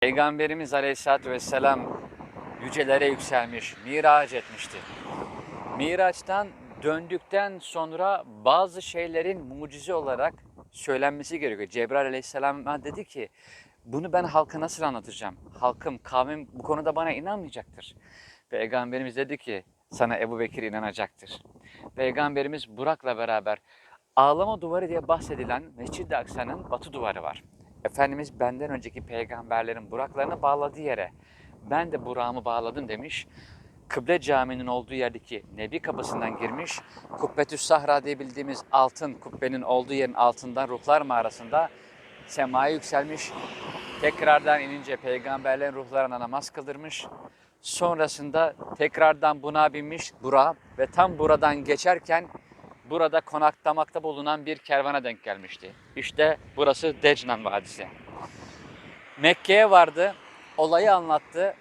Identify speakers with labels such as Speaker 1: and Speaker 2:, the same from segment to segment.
Speaker 1: Peygamberimiz Aleyhisselatü Vesselam yücelere yükselmiş, miraç etmişti. Miraç'tan döndükten sonra bazı şeylerin mucize olarak söylenmesi gerekiyor. Cebrail Aleyhisselam'a dedi ki, bunu ben halka nasıl anlatacağım? Halkım, kavmim bu konuda bana inanmayacaktır. Peygamberimiz dedi ki, sana Ebu Bekir inanacaktır. Peygamberimiz Burak'la beraber ağlama duvarı diye bahsedilen Mescid-i Aksa'nın batı duvarı var. Efendimiz benden önceki peygamberlerin Buraklarını bağladığı yere ben de Burak'ımı bağladım demiş. Kıble Camii'nin olduğu yerdeki Nebi kapısından girmiş. Kubbetüs Sahra diye bildiğimiz altın kubbenin olduğu yerin altından ruhlar mağarasında semaya yükselmiş. Tekrardan inince peygamberlerin ruhlarına namaz kıldırmış. Sonrasında tekrardan buna binmiş Burak ve tam buradan geçerken burada konaklamakta bulunan bir kervana denk gelmişti. İşte burası Decnan Vadisi. Mekke'ye vardı, olayı anlattı.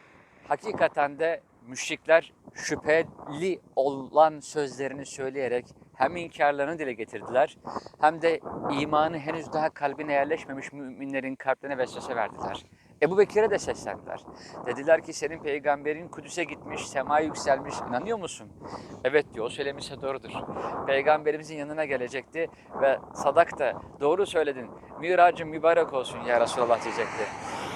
Speaker 1: Hakikaten de müşrikler şüpheli olan sözlerini söyleyerek hem inkarlarını dile getirdiler hem de imanı henüz daha kalbine yerleşmemiş müminlerin kalplerine vesvese verdiler. Ebu Bekir'e de seslendiler. Dediler ki senin peygamberin Kudüs'e gitmiş, semaya yükselmiş. İnanıyor musun? Evet diyor, o söylemişse doğrudur. Peygamberimizin yanına gelecekti ve sadak da doğru söyledin. Miracın mübarek olsun ya Resulallah diyecekti.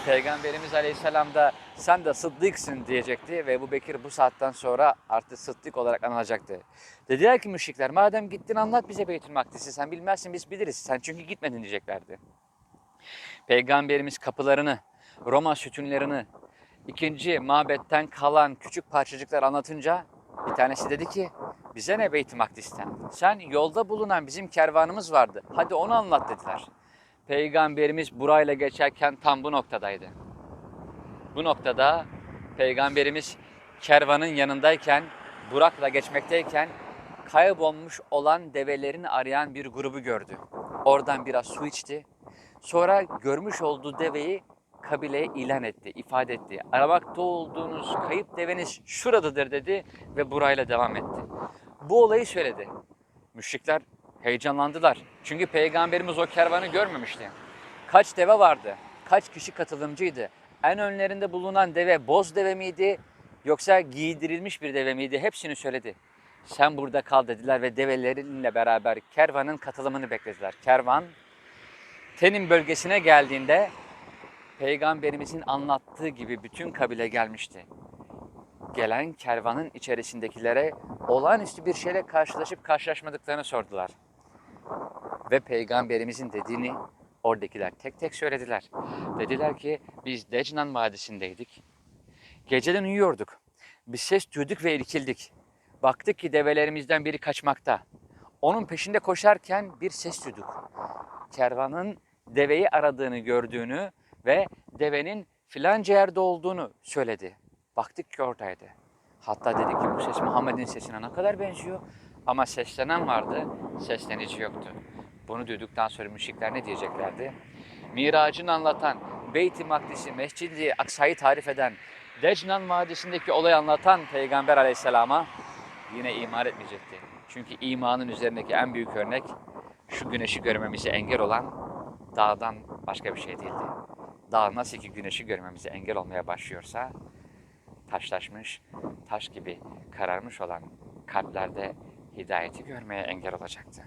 Speaker 1: Peygamberimiz Aleyhisselam da sen de sıddıksın diyecekti ve Ebu Bekir bu saatten sonra artık sıddık olarak anılacaktı. Dediler ki müşrikler madem gittin anlat bize Beytül Makdis'i sen bilmezsin biz biliriz sen çünkü gitmedin diyeceklerdi. Peygamberimiz kapılarını, Roma sütunlarını, ikinci mabetten kalan küçük parçacıklar anlatınca bir tanesi dedi ki bize ne Beyt-i Makdis'ten? Sen yolda bulunan bizim kervanımız vardı. Hadi onu anlat dediler. Peygamberimiz burayla geçerken tam bu noktadaydı. Bu noktada Peygamberimiz kervanın yanındayken, Burak'la geçmekteyken kaybolmuş olan develerini arayan bir grubu gördü. Oradan biraz su içti. Sonra görmüş olduğu deveyi kabileye ilan etti, ifade etti. Aramakta olduğunuz kayıp deveniz şuradadır dedi ve burayla devam etti. Bu olayı söyledi. Müşrikler heyecanlandılar. Çünkü peygamberimiz o kervanı görmemişti. Kaç deve vardı? Kaç kişi katılımcıydı? En önlerinde bulunan deve boz deve miydi? Yoksa giydirilmiş bir deve miydi? Hepsini söyledi. Sen burada kal dediler ve develerinle beraber kervanın katılımını beklediler. Kervan Tenin bölgesine geldiğinde peygamberimizin anlattığı gibi bütün kabile gelmişti. Gelen kervanın içerisindekilere olağanüstü bir şeyle karşılaşıp karşılaşmadıklarını sordular. Ve peygamberimizin dediğini oradakiler tek tek söylediler. Dediler ki biz Decnan Vadisi'ndeydik. Geceden uyuyorduk. Bir ses duyduk ve irkildik. Baktık ki develerimizden biri kaçmakta. Onun peşinde koşarken bir ses duyduk. Kervanın deveyi aradığını gördüğünü ve devenin filanca yerde olduğunu söyledi. Baktık ki oradaydı. Hatta dedi ki bu ses Muhammed'in sesine ne kadar benziyor. Ama seslenen vardı, seslenici yoktu. Bunu duyduktan sonra müşrikler ne diyeceklerdi? Miracını anlatan, Beyt-i Makdis'i, Mescid-i Aksa'yı tarif eden, Decnan Vadisi'ndeki olayı anlatan Peygamber Aleyhisselam'a yine iman etmeyecekti. Çünkü imanın üzerindeki en büyük örnek şu güneşi görmemize engel olan dağdan başka bir şey değildi. Dağ nasıl ki güneşi görmemize engel olmaya başlıyorsa taşlaşmış, taş gibi kararmış olan kalplerde hidayeti görmeye engel olacaktı.